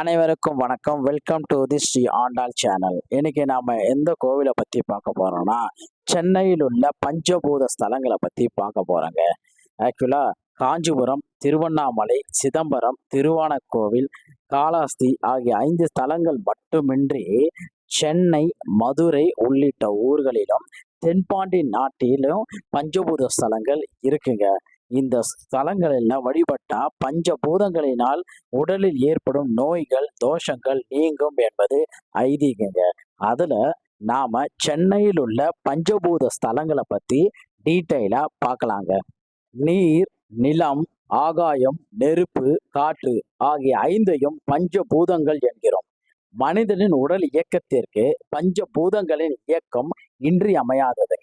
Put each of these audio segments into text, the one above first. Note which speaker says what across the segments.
Speaker 1: அனைவருக்கும் வணக்கம். Welcome to the Sri Andal channel இன்னைக்கு நாம எந்த கோவிலை பத்தி பார்க்க போறோம்னா சென்னையில் உள்ள பஞ்சபூத ஸ்தலங்களை பத்தி பார்க்க போறோங்க. ஆக்சுவலா காஞ்சிபுரம் திருவண்ணாமலை சிதம்பரம் திருவானக்கோவில் காளாஸ்தி ஆகிய ஐந்து ஸ்தலங்கள் மட்டுமின்றி சென்னை மதுரை உள்ளிட்ட ஊர்களிலும் தென்பாண்டி நாட்டிலும் பஞ்சபூத ஸ்தலங்கள் இருக்குங்க. இந்த ஸ்தலங்களில் வழிபட்டா பஞ்சபூதங்களினால் உடலில் ஏற்படும் நோய்கள் தோஷங்கள் நீங்கும் என்பது ஐதீகங்க. அதுல நாம சென்னையில் உள்ள பஞ்சபூத ஸ்தலங்களை பத்தி டீட்டெயிலா பார்க்கலாங்க நீர் நிலம் ஆகாயம் நெருப்பு காற்று ஆகிய ஐந்தையும் பஞ்சபூதங்கள் என்கிறோம். மனிதனின் உடல் இயக்கத்திற்கு பஞ்சபூதங்களின் இயக்கம் இன்றியமையாதது.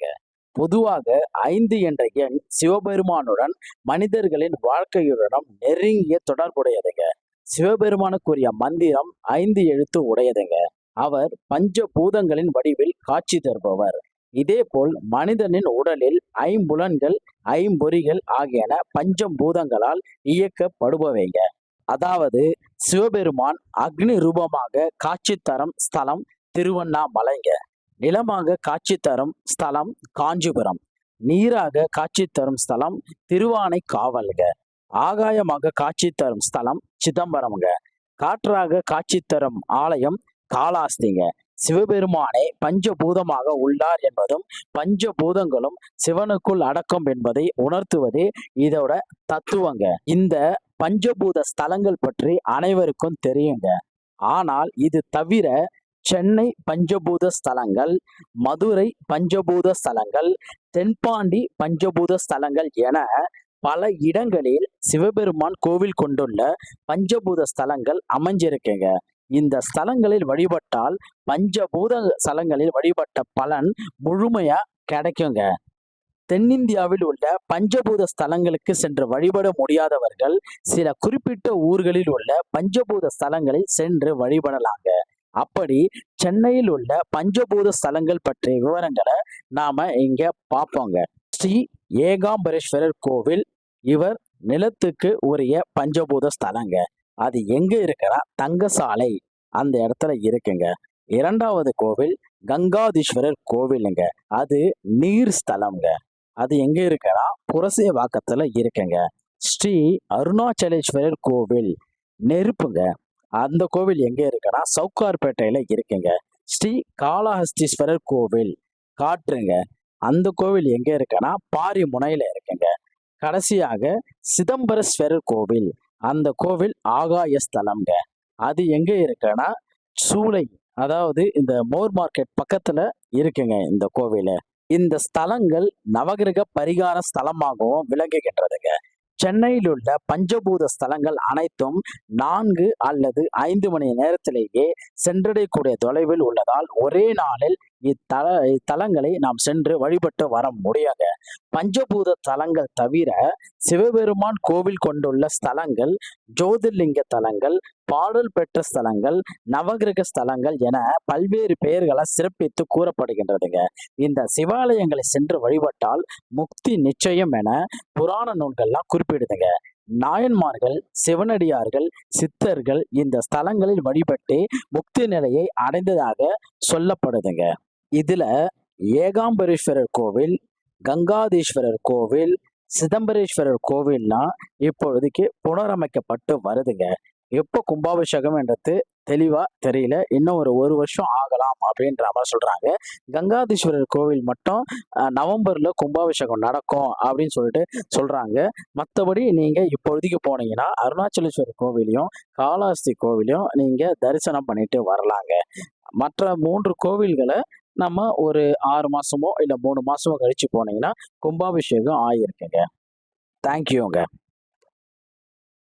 Speaker 1: பொதுவாக ஐந்து என்ற எண் சிவபெருமானுடன் மனிதர்களின் வாழ்க்கையுடனும் நெருங்கிய தொடர்புடையதுங்க. சிவபெருமானுக்குரிய மந்திரம் ஐந்து எழுத்து உடையதுங்க. அவர் பஞ்ச பூதங்களின் வடிவில் காட்சி தருபவர். இதேபோல் மனிதனின் உடலில் ஐம்புலன்கள் ஐம்பொறிகள் ஆகியன பஞ்சம் பூதங்களால் இயக்கப்படுபவைங்க. அதாவது சிவபெருமான் அக்னி ரூபமாக காட்சி தரும் ஸ்தலம் திருவண்ணாமலைங்க. நிலமாக காட்சி தரும் ஸ்தலம் காஞ்சிபுரம். நீராக காட்சி தரும் ஸ்தலம் திருவானை காவல்க. ஆகாயமாக காட்சி தரும் ஸ்தலம் சிதம்பரம்ங்க காற்றாக காட்சி தரும் ஆலயம் காளாஸ்திங்க சிவபெருமானே பஞ்சபூதமாக உள்ளார் என்பதும் பஞ்சபூதங்களும் சிவனுக்குள் அடக்கம் என்பதை உணர்த்துவதே இதோட தத்துவங்க. இந்த பஞ்சபூத ஸ்தலங்கள் பற்றி அனைவருக்கும் தெரியுங்க. ஆனால் இது தவிர சென்னை பஞ்சபூத ஸ்தலங்கள் மதுரை பஞ்சபூத ஸ்தலங்கள் தென்பாண்டி பஞ்சபூத ஸ்தலங்கள் என பல இடங்களில் சிவபெருமான் கோவில் கொண்டுள்ள பஞ்சபூத ஸ்தலங்கள் அமைஞ்சிருக்குங்க. இந்த ஸ்தலங்களில் வழிபட்டால் பஞ்சபூத ஸ்தலங்களில் வழிபட்ட பலன் முழுமையா கிடைக்குங்க. தென்னிந்தியாவில் உள்ள பஞ்சபூத ஸ்தலங்களுக்கு சென்று வழிபட முடியாதவர்கள் சில குறிப்பிட்ட ஊர்களில் உள்ள பஞ்சபூத ஸ்தலங்களில் சென்று வழிபடலாங்க. அப்படி சென்னையில் உள்ள பஞ்சபூத ஸ்தலங்கள் பற்றிய விவரங்களை நாம இங்க பார்ப்போங்க. ஸ்ரீ ஏகாம்பரேஸ்வரர் கோவில் இவர் நிலத்துக்கு உரிய பஞ்சபூத ஸ்தலங்க. அது எங்க இருக்குன்னா தங்கசாலை அந்த இடத்துல இருக்குங்க. இரண்டாவது கோவில் கங்காதீஸ்வரர் கோவிலுங்க. அது நீர் ஸ்தலம்ங்க. அது எங்க இருக்குன்னா புரசேவாக்கத்துல இருக்குங்க. ஸ்ரீ அருணாச்சலேஸ்வரர் கோவில் நெருப்புங்க. அந்த கோவில் எங்க இருக்குன்னா சவுக்கார்பேட்டையில இருக்குங்க. ஸ்ரீ காளஹஸ்தீஸ்வரர் கோவில். காற்றுங்க அந்த கோவில் எங்க இருக்குன்னா பாரிமுனையில இருக்குங்க. கடைசியாக சிதம்பரஸ்வரர் கோவில். அந்த கோவில் ஆகாய ஸ்தலம்ங்க அது எங்க இருக்குன்னா சூளை அதாவது இந்த மோர் மார்க்கெட் பக்கத்துல இருக்குங்க இந்த கோவில். இந்த ஸ்தலங்கள் நவகிரக பரிகார ஸ்தலமாகவும் விளங்குகின்றதுங்க. சென்னையில் உள்ள பஞ்சபூத ஸ்தலங்கள் அனைத்தும் நான்கு அல்லது ஐந்து மணி நேரத்திலேயே சென்றடையக்கூடிய தொலைவில் உள்ளதால் ஒரே நாளில் இத்தல இத்தலங்களை நாம் சென்று வழிபட்டு வர முடியாத. பஞ்சபூத தலங்கள் தவிர சிவபெருமான் கோவில் கொண்டுள்ள ஸ்தலங்கள் ஜோதிர்லிங்க தலங்கள் பாடல் பெற்ற ஸ்தலங்கள் நவகிரக ஸ்தலங்கள் என பல்வேறு பெயர்களை சிறப்பித்து கூறப்படுகின்றதுங்க. இந்த சிவாலயங்களை சென்று வழிபட்டால் முக்தி நிச்சயம் என புராண நூல்கள்லாம் குறிப்பிடுதுங்க. நாயன்மார்கள் சிவனடியார்கள் சித்தர்கள் இந்த ஸ்தலங்களில் வழிபட்டு முக்தி நிலையை அடைந்ததாக சொல்லப்படுதுங்க. இதுல ஏகாம்பரேஸ்வரர் கோவில் கங்காதீஸ்வரர் கோவில் சிதம்பரேஸ்வரர் கோவில்லாம் இப்பொழுதுக்கு புனரமைக்கப்பட்டு வருதுங்க. எப்போ கும்பாபிஷேகம் என்றது தெளிவா தெரியல. இன்னும் ஒரு ஒரு வருஷம் ஆகலாம் அப்படின்ற மாதிரி சொல்றாங்க. கங்காதீஸ்வரர் கோவில் மட்டும் நவம்பரில் நவம்பர்ல கும்பாபிஷேகம் நடக்கும் அப்படின்னு சொல்லிட்டு சொல்றாங்க. மற்றபடி நீங்க இப்பொழுதுக்கு போனீங்கன்னா அருணாச்சலேஸ்வரர் கோவிலையும் காளாஸ்தி கோவிலையும் நீங்க தரிசனம் பண்ணிட்டு வரலாங்க. மற்ற மூன்று கோவில்களை நம்ம ஒரு ஆறு மாசமோ இல்லை மூணு மாசமோ கழிச்சு போனீங்கன்னா கும்பாபிஷேகம் ஆகியிருக்குங்க தேங்க்யூங்க